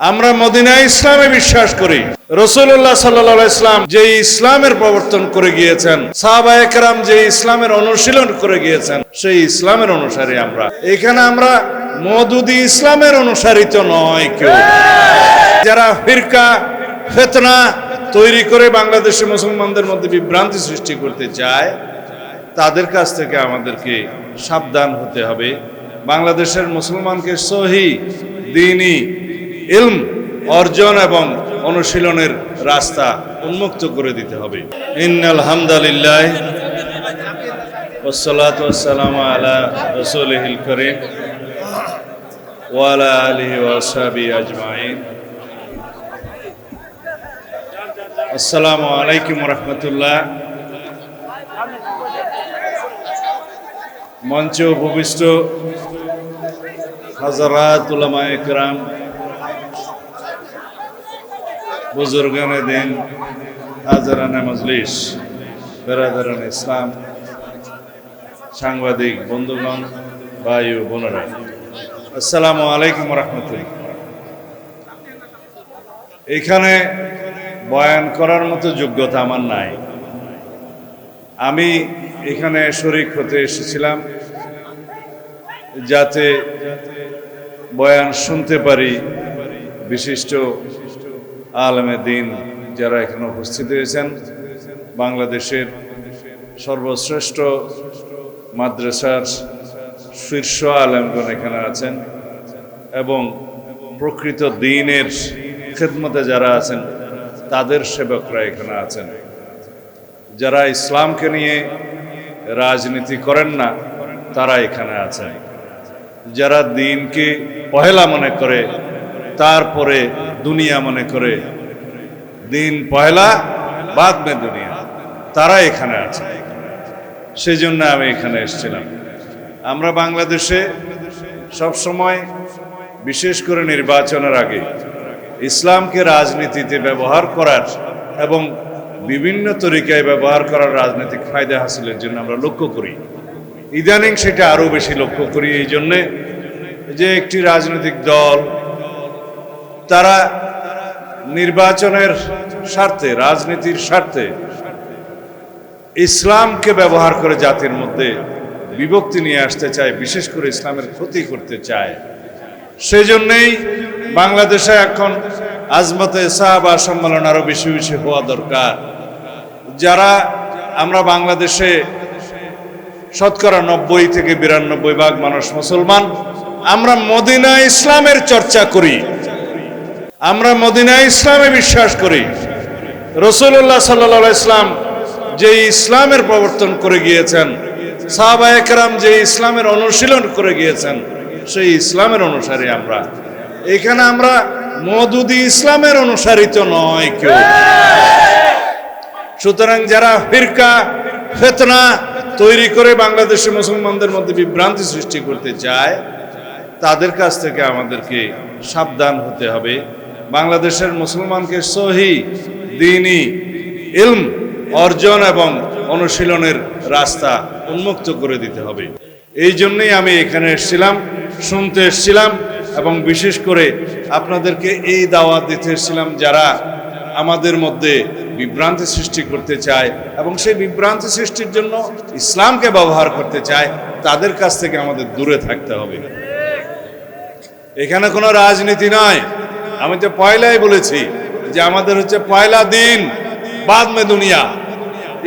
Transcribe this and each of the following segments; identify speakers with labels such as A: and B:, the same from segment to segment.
A: আমরা মদিনা ইসলামে বিশ্বাস করি। রসুল্লাহ সাল্লাহ ইসলাম যে ইসলামের প্রবর্তন করে গিয়েছেন সাহাবা একরাম যে ইসলামের অনুশীলন করে গিয়েছেন, সেই ইসলামের অনুসারী আমরা। এখানে আমরা মদুদি ইসলামের অনুসারিত নয় কেউ। যারা ফিরকা, ফেতনা তৈরি করে বাংলাদেশে মুসলমানদের মধ্যে বিভ্রান্তি সৃষ্টি করতে চায়, তাদের কাছ থেকে আমাদেরকে সাবধান হতে হবে। বাংলাদেশের মুসলমানকে সহি দিনই ইলম অর্জন এবং অনুশীলনের রাস্তা উন্মুক্ত করে দিতে হবে ইন্নাল হামদালিল্লাহ والصلاة والسلام على رسوله الكريم وعلى آله وأصحابه أجمعين السلام عليكم ورحمة الله মঞ্চে উপবিষ্ট হাজারাত উলামা একরাম বুজুর্গানে দিন, হাজারানে মজলিস, বেরাদারান ইসলাম, সাংবাদিক, বন্ধুগণ ও বোনেরা। আসসালামু আলাইকুম রহমতুল্লাহ। এখানে বয়ান করার মতো যোগ্যতা আমার নাই। আমি এখানে শরিক হতে এসেছিলাম যাতে বয়ান শুনতে পারি বিশিষ্ট আলমে দিন যারা এখানে উপস্থিত হয়েছেন, বাংলাদেশের সর্বশ্রেষ্ঠ মাদ্রাসার শীর্ষ আলেমগণ এখানে আছেন এবং প্রকৃত দিনের খেদমতে যারা আছেন, তাদের সেবকরা এখানে আছেন। যারা ইসলামকে নিয়ে রাজনীতি করেন না, তারা এখানে আছেন। যারা দিনকে পহেলা মনে করে, তারপরে দুনিয়া মনে করে। দিন পয়লা, বাদ মে দুনিয়া। তারা এখানে আছে। সেই জন্য আমি এখানে এসেছিলাম। আমরা বাংলাদেশে সব সময়, বিশেষ করে নির্বাচনের আগে, ইসলামকে রাজনীতিতে ব্যবহার করার এবং বিভিন্ন তরিকায় ব্যবহার করার রাজনৈতিক ফায়দা হাসিলের জন্য আমরা লক্ষ্য করি। ইদানিং সেটা আরও বেশি লক্ষ্য করি এই জন্যে যে একটি রাজনৈতিক দল তারা নির্বাচনের স্বার্থে, রাজনীতির স্বার্থে ইসলামকে ব্যবহার করে জাতির মধ্যে বিভক্তি নিয়ে আসতে চায়, বিশেষ করে ইসলামের ক্ষতি করতে চায়। সেজন্যই বাংলাদেশে এখন আজমতে সাহাবা সম্মেলন আরও বেশি বেশি হওয়া দরকার। যারা আমরা বাংলাদেশে শতকরা নব্বই থেকে বিরানব্বই ভাগ মানুষ মুসলমান, আমরা মদিনা ইসলামের চর্চা করি। আমরা মদিনা ইসলামে বিশ্বাস করি। রসুল্লাহ সাল্লা ইসলাম যে ইসলামের প্রবর্তন করে গিয়েছেন, সাহাবা একরাম যে ইসলামের অনুশীলন করে গিয়েছেন, সেই ইসলামের অনুসারী আমরা। এখানে আমরা মদুদি ইসলামের অনুসারিত নয় কেউ। সুতরাং যারা ফিরকা, ফেতনা তৈরি করে বাংলাদেশে মুসলমানদের মধ্যে বিভ্রান্তি সৃষ্টি করতে চায়, তাদের কাছ থেকে আমাদেরকে সাবধান হতে হবে। বাংলাদেশের মুসলমানকে সহি দিনই ইলম অর্জন এবং অনুশীলনের রাস্তা উন্মুক্ত করে দিতে হবে। এই জন্যই আমি এখানে এসেছিলাম, শুনতে এসেছিলাম এবং বিশেষ করে আপনাদেরকে এই দাওয়াত দিতে এসেছিলাম যারা আমাদের মধ্যে বিভ্রান্তি সৃষ্টি করতে চায় এবং সেই বিভ্রান্তি সৃষ্টির জন্য ইসলামকে ব্যবহার করতে চায়, তাদের কাছ থেকে আমাদের দূরে থাকতে হবে। এখানে কোনো রাজনীতি নয়। আমি তো পয়লাই বলেছি যে আমাদের হচ্ছে পয়লা দিন বাদ মে দুনিয়া।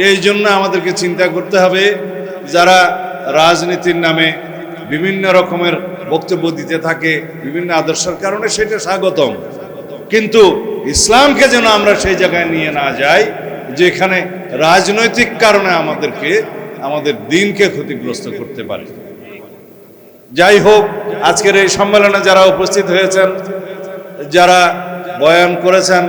A: এই জন্য আমাদেরকে চিন্তা করতে হবে যারা রাজনীতির নামে বিভিন্ন রকমের বক্তব্য দিতে থাকে, বিভিন্ন আদর্শের কারণে সেটা স্বাগতম। কিন্তু ইসলামকে যেন আমরা সেই জায়গায় নিয়ে না যাই, যেখানে রাজনৈতিক কারণে আমাদেরকে, আমাদের দিনকে ক্ষতিগ্রস্ত করতে পারে। যাই হোক, আজকের এই সম্মেলনে যারা উপস্থিত হয়েছেন যারা বয়ান করেছেন,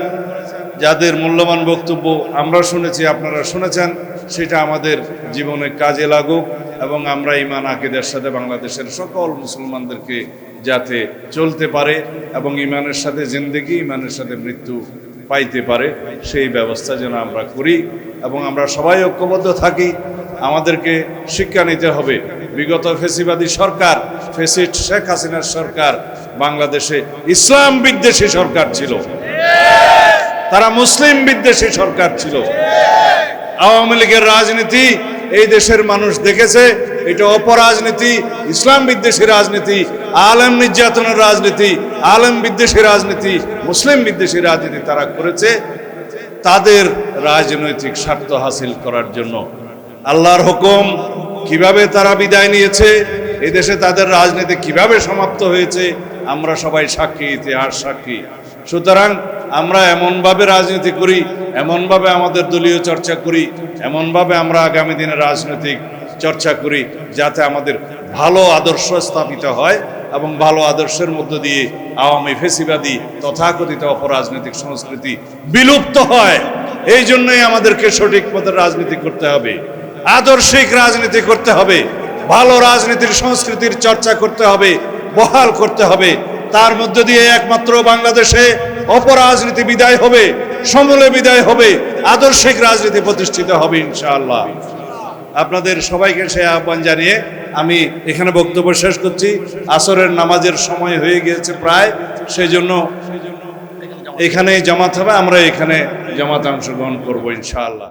A: যাদের মূল্যবান বক্তব্য আমরা শুনেছি, আপনারা শুনেছেন, সেটা আমাদের জীবনে কাজে লাগুক এবং আমরা ইমান আকিদের সাথে বাংলাদেশের সকল মুসলমানদেরকে যাতে চলতে পারে এবং ইমানের সাথে জিন্দেগি ইমানের সাথে মৃত্যু পাইতে পারে, সেই ব্যবস্থা যেন আমরা করি এবং আমরা সবাই ঐক্যবদ্ধ থাকি। আমাদেরকে শিক্ষা নিতে হবে। বিগত ফেসিবাদী সরকার ফেসিট শেখ হাসিনার সরকার বাংলাদেশে ইসলাম বিদ্বেষী সরকার ছিল। তারা মুসলিম বিদ্বেষী সরকার ছিল। আওয়ামী লীগের রাজনীতি এই দেশের মানুষ দেখেছে, এটা অপরাজনীতি, ইসলাম বিদ্বেষী রাজনীতি, আলেম নির্যাতনের রাজনীতি, আলেম বিদ্বেষী রাজনীতি, মুসলিম বিদ্বেষী রাজনীতি তারা করেছে। তাদের রাজনৈতিক স্বার্থ হাসিল করার জন্য আল্লাহর হুকুম কীভাবে তারা বিদায় নিয়েছে এই দেশে তাদের রাজনীতি কীভাবে সমাপ্ত হয়েছে আমরা সবাই সাক্ষী, ইতিহাস সাক্ষী। সুতরাং আমরা এমনভাবে রাজনীতি করি, এমনভাবে আমাদের দলীয় চর্চা করি, এমনভাবে আমরা আগামী দিনে রাজনৈতিক চর্চা করি, যাতে আমাদের ভালো আদর্শ স্থাপিত হয় এবং ভালো আদর্শের মধ্য দিয়ে আওয়ামী ফেসিবাদী তথাকথিত অপরাজনৈতিক সংস্কৃতি বিলুপ্ত হয়। এই জন্যই আমাদেরকে সঠিক পথে রাজনীতি করতে হবে, আদর্শিক রাজনীতি করতে হবে, ভালো রাজনীতির সংস্কৃতির চর্চা করতে হবে বহাল করতে হবে। তার মধ্য দিয়ে একমাত্র বাংলাদেশে অপরাজনীতি বিদায় হবে, সমূলে বিদায় হবে, আদর্শিক রাজনীতি প্রতিষ্ঠিত হবে ইনশাআল্লাহ। আপনাদের সবাইকে সে আহ্বান জানিয়ে আমি এখানে বক্তব্য শেষ করছি। আসরের নামাজের সময় হয়ে গিয়েছে প্রায় সেই জন্য এখানে জামাত হবে, আমরা এখানে জামাত অংশগ্রহণ করব ইনশাআল্লাহ।